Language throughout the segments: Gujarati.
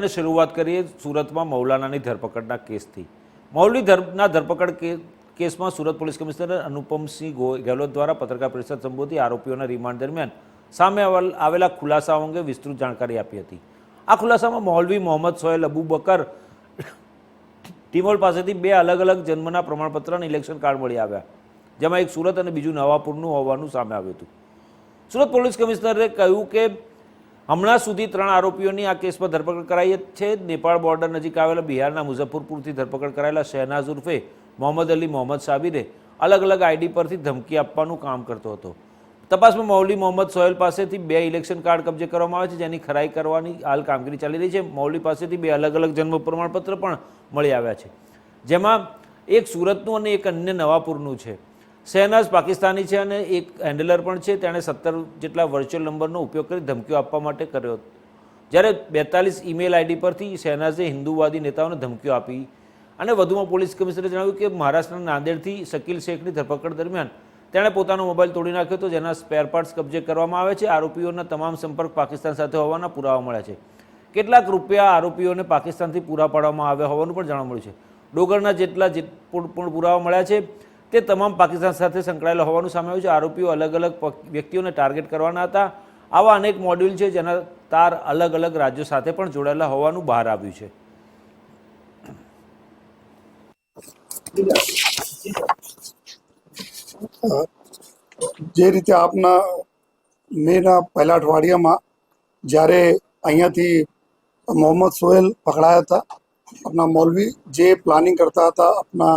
અને શરૂઆત કરીએ સુરતમાં મૌલાનાની ધરપકડના કેસથી. મૌલવી ધરના ધરપકડ કેસમાં સુરત પોલીસ કમિશનર અનુપમસિંહ ગેહલોત દ્વારા પત્રકાર પરિષદ સંબોધી આરોપીઓના રિમાન્ડ દરમિયાન સામે આવેલા ખુલાસાઓ અંગે વિસ્તૃત જાણકારી આપી હતી. આ ખુલાસામાં મૌલવી મોહમ્મદ સોહેલ અબુ બકર ટીમોલ પાસેથી બે અલગ અલગ જન્મના પ્રમાણપત્ર અને ઇલેક્શન કાર્ડ મળી આવ્યા, જેમાં એક સુરત અને બીજું નવાપુરનું હોવાનું સામે આવ્યું હતું. સુરત પોલીસ કમિશનરે કહ્યું કે હમણાં સુધી ત્રણ આરોપીઓની આ કેસમાં ધરપકડ કરાઈ છે. નેપાળ બોર્ડર નજીક આવેલા બિહારના મુઝફ્ફરપુરથી ધરપકડ કરાયેલા શહેનાઝ ઉર્ફે મોહમ્મદ અલી મોહમ્મદ સાબિરે અલગ અલગ આઈડી પરથી ધમકી આપવાનું કામ કરતો હતો. તપાસમાં મૌલી મોહમ્મદ સોહેલ પાસેથી બે ઇલેક્શન કાર્ડ કબજે કરવામાં આવે છે, જેની ખરાઈ કરવાની હાલ કામગીરી ચાલી રહી છે. મૌલી પાસેથી બે અલગ અલગ જન્મ પ્રમાણપત્ર પણ મળી આવ્યા છે. જેમાં એક સુરતનું અને એક અન્ય નવાપુરનું છે. શહેનાઝ પાકિસ્તાની છે અને એક હેન્ડલર પણ છે, તેણે સત્તર જેટલા વર્ચ્યુઅલ નંબરનો ઉપયોગ કરી ધમકીઓ આપવા માટે કર્યો હતો. જ્યારે બેતાલીસ ઈમેલ આઈડી પરથી શહેનાઝે હિન્દુવાદી નેતાઓને ધમકીઓ આપી અને વધુમાં પોલીસ કમિશનરે જણાવ્યું કે મહારાષ્ટ્રના નાંદેડથી શકીલ શેખની ધરપકડ દરમિયાન તેણે પોતાનો મોબાઈલ તોડી નાખ્યો હતો, જેના સ્પેર પાર્ટ્સ કબજે કરવામાં આવે છે. આરોપીઓના તમામ સંપર્ક પાકિસ્તાન સાથે હોવાના પુરાવા મળ્યા છે. કેટલાક રૂપિયા આરોપીઓને પાકિસ્તાનથી પૂરા પાડવામાં આવ્યા હોવાનું પણ જાણવા મળ્યું છે. ડોગરના જેટલા જે પણ પુરાવા મળ્યા છે તે તમામ પાકિસ્તાન સાથે સંકળાયેલા હોવાનું સામે આવ્યું છે. આરોપીઓ અલગ અલગ વ્યક્તિઓને ટાર્ગેટ કરવાના હતા. આવા અનેક મોડ્યુલ છે જેના તાર અલગ અલગ રાજ્યો સાથે પણ જોડાયેલા હોવાનું બહાર આવ્યું છે. જે રીતે આપના મેના પહેલા અઠવાડિયામાં જ્યારે અહીંયાથી મોહમ્મદ સોહેલ પકડાયા હતા, આપના મૌલવી જે પ્લાનિંગ કરતા હતા આપણા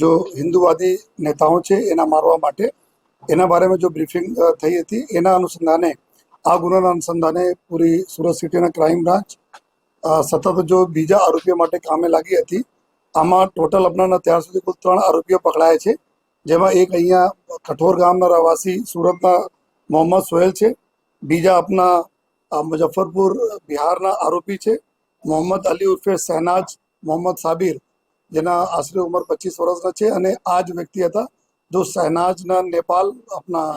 જો હિન્દુવાદી નેતાઓ છે, એના મારવા માટે, એના બારેમાં જો બ્રીફિંગ થઈ હતી, એના અનુસંધાને, આ ગુનાના અનુસંધાને પૂરી સુરત સિટીના ક્રાઇમ બ્રાન્ચ સતત જો બીજા આરોપીઓ માટે કામે લાગી હતી, આમાં ટોટલ અપનાના ત્યાર સુધી કુલ ત્રણ આરોપીઓ પકડાયા છે, જેમાં એક અહીંયા કઠોર ગામના રહેવાસી સુરતના મોહમ્મદ સોહેલ છે, બીજા આપના મુઝફ્ફરપુર, બિહારના આરોપી છે, મોહમ્મદ અલી ઉર્ફે શહેનાજ મોહમ્મદ સાબિર. જેના આશરે ઉંમર પચીસ વર્ષના છે અને આ જ વ્યક્તિ હતા જો શહેનાજના નેપાલ આપના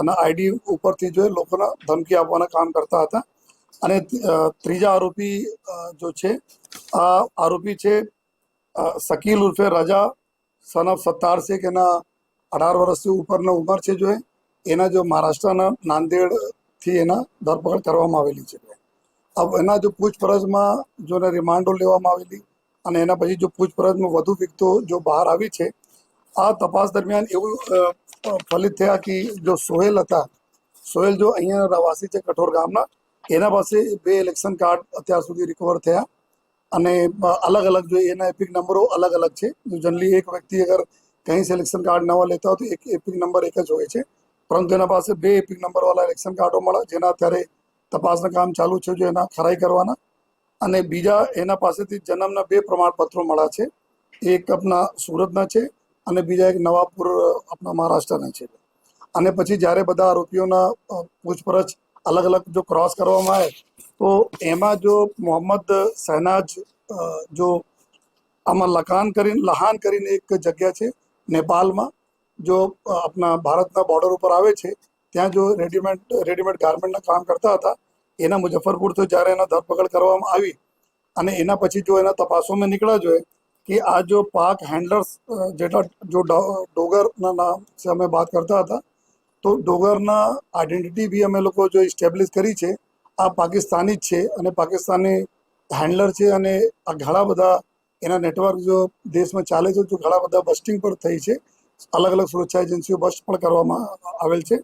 અને આઈડી ઉપરથી જો લોકોના ધમકી આપવાના કામ કરતા હતા. અને ત્રીજા આરોપી જો છે, આ આરોપી છે શકીલ ઉર્ફે રજા સન ઓફ સત્તાર શેખ, એના અઢાર વર્ષથી ઉપરના ઉંમર છે જો એના જો મહારાષ્ટ્રના નાંદેડથી એના ધરપકડ કરવામાં આવેલી છે. એના જો પૂછપરછમાં જો એને રિમાન્ડો લેવામાં આવેલી અને એના પછી જો પૂછપરછમાં વધુ વિગતો જો બહાર આવી છે, આ તપાસ દરમિયાન એવું ફલિત થયા કે જો સોહેલ હતા, સોહેલ જો અહીંયા રહેવાસી છે કઠોર ગામના, એના પાસે બે ઇલેક્શન કાર્ડ અત્યાર સુધી રિકવર થયા. અને અલગ અલગ જો એના એપિક નંબરો અલગ અલગ છે. જનરલી એક વ્યક્તિ અગર કहीं से ઇલેક્શન કાર્ડ નવા લેતા હોય તો એક એપિક નંબર એક જ હોય છે. પરંતુ એના પાસે બે એપિક નંબરવાળા ઇલેક્શન કાર્ડો મળ્યા જેના અત્યારે તપાસના કામ ચાલુ છે, જો એના ખરાઈ કરવાના. અને બીજા એના પાસેથી જન્મના બે પ્રમાણપત્રો મળ્યા છે. એક આપણા સુરતના છે અને બીજા એક નવાપુર આપણા મહારાષ્ટ્રના છે. અને પછી જ્યારે બધા આરોપીઓના પૂછપરછ અલગ અલગ જો ક્રોસ કરવામાં આવે, તો એમાં જો મોહમ્મદ શહેનાજ જો આમાં લખાન કરીને લહાન કરીને એક જગ્યા છે નેપાલમાં, જો આપણા ભારતના બોર્ડર ઉપર આવે છે, ત્યાં જો રેડીમેડ રેડીમેડ ગાર્મેન્ટના કામ કરતા હતા એના મુઝફ્ફરપુરથી જ્યારે એના ધરપકડ કરવામાં આવી અને એના પછી જો એના તપાસોમાં નીકળ્યા જોઈએ કે આ જો પાક હેન્ડલર્સ જેટલા જો ડોગરના નામ છે અમે વાત કરતા હતા, તો ડોગરના આઈડેન્ટિટી બી અમે લોકો જો ઇસ્ટેબ્લિશ કરી છે, આ પાકિસ્તાની જ છે અને પાકિસ્તાની હેન્ડલર છે અને આ ઘણા બધા એના નેટવર્ક જો દેશમાં ચાલે છે, તો ઘણા બધા બસ્ટિંગ પણ થઈ છે. અલગ અલગ સુરક્ષા એજન્સીઓ બસ્ટ પણ કરવામાં આવેલ છે.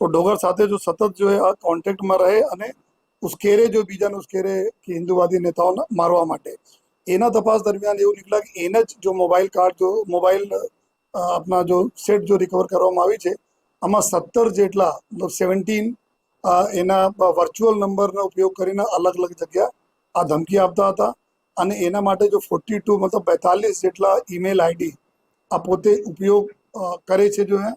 તો ડોગર સાથે જો સતત જો આ કોન્ટેક્ટમાં રહે અને ઉશ્કેરે જો બીજાને ઉશ્કેરે કે હિન્દુવાદી નેતાઓને મારવા માટે. એના તપાસ દરમિયાન એવું નીકળ્યા કે એને જ જો મોબાઈલ કાર્ડ જો, મોબાઈલ આપના જો સેટ જો રિકવર કરવામાં આવી છે, આમાં સત્તર જેટલા, મતલબ સેવન્ટીન એના વર્ચ્યુઅલ નંબરનો ઉપયોગ કરીને અલગ અલગ જગ્યા આ ધમકી આપતા હતા. અને એના માટે જો ફોર્ટી ટુ મતલબ બેતાલીસ જેટલા ઈમેલ આઈડી આ પોતે ઉપયોગ કરે છે જો હે